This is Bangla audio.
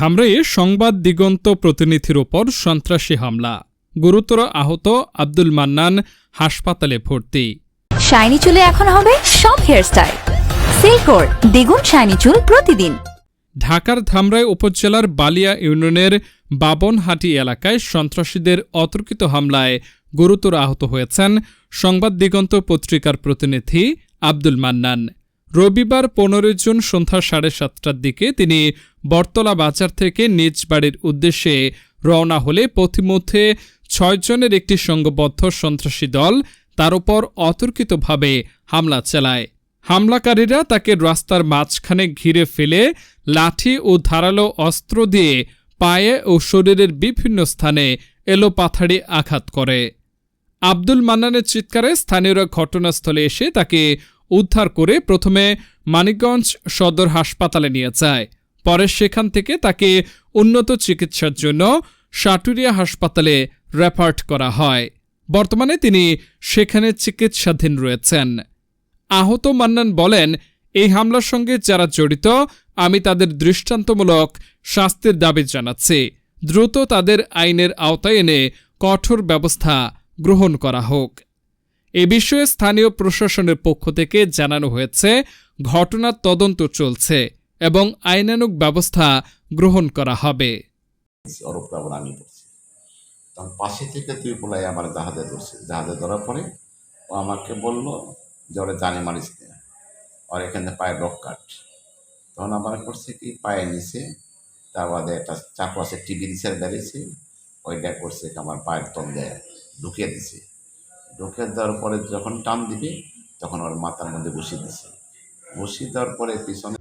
ধামরাইয়ে সংবাদ দিগন্ত প্রতিনিধির ওপর সন্ত্রাসী হামলা। গুরুতর আহত আব্দুল মান্নান হাসপাতালে ভর্তি। শাইনি চুলে এখন হবে সব হেয়ারস্টাইল সিল্কোর দ্বিগুণ শাইনি চুল প্রতিদিন। ঢাকার ধামরাই উপজেলার বালিয়া ইউনিয়নের বাবনহাটি এলাকায় সন্ত্রাসীদের অতর্কিত হামলায় গুরুতর আহত হয়েছেন সংবাদ দিগন্ত পত্রিকার প্রতিনিধি আব্দুল মান্নান। রবিবার পনেরোই জুন সন্ধ্যা সাড়ে সাতটার দিকে তিনি বটতলা বাজার থেকে নিজ বাড়ির উদ্দেশ্যে রওনা হলে পথিমধ্যে ছয়জনের একটি সংঘবদ্ধ সন্ত্রাসী দল তার উপর অতর্কিতভাবে হামলা চালায়। হামলাকারীরা তাকে রাস্তার মাঝখানে ঘিরে ফেলে লাঠি ও ধারালো অস্ত্র দিয়ে পায়ে ও শরীরের বিভিন্ন স্থানে এলোপাথাড়ি আঘাত করে। আব্দুল মান্নানের চিৎকারে স্থানীয়রা ঘটনাস্থলে এসে তাকে উদ্ধার করে প্রথমে মানিকগঞ্জ সদর হাসপাতালে নিয়ে যায়। পরে সেখান থেকে তাকে উন্নত চিকিৎসার জন্য সাটুরিয়া হাসপাতালে রেফার্ট করা হয়। বর্তমানে তিনি সেখানে চিকিৎসাধীন রয়েছেন। আহত মান্নান বলেন, এই হামলার সঙ্গে যারা জড়িত, আমি তাদের দৃষ্টান্তমূলক শাস্তির দাবি জানাচ্ছি। দ্রুত তাদের আইনের আওতায় এনে কঠোর ব্যবস্থা গ্রহণ করা হোক। এ বিষয়ে স্থানীয় প্রশাসনের পক্ষ থেকে জানানো হয়েছে ঘটনার তদন্ত চলছে এবং আইনানুগ ব্যবস্থা গ্রহণ করা হবে। আমি তখন পাশে থেকে তুই পোলাই আমার জাহাজে ধরছে। জাহাজে ধরার পরে ও আমাকে বলল যে ওরা জানে মারিস ওর এখানে পায়ের রক কাট। তখন আমার করছে কি, পায়ে নিচে তার বাদে একটা চাকু আছে টিভি দিছে দাঁড়িয়েছে, ওইটা করছে আমার পায়ের তল দেয় ঢুকিয়ে দিছে। ঢুকিয়ে দেওয়ার পরে যখন টান দিবে, তখন ওর মাথার মধ্যে বসিয়ে দিছে। বসিয়ে দেওয়ার পরে পিছনে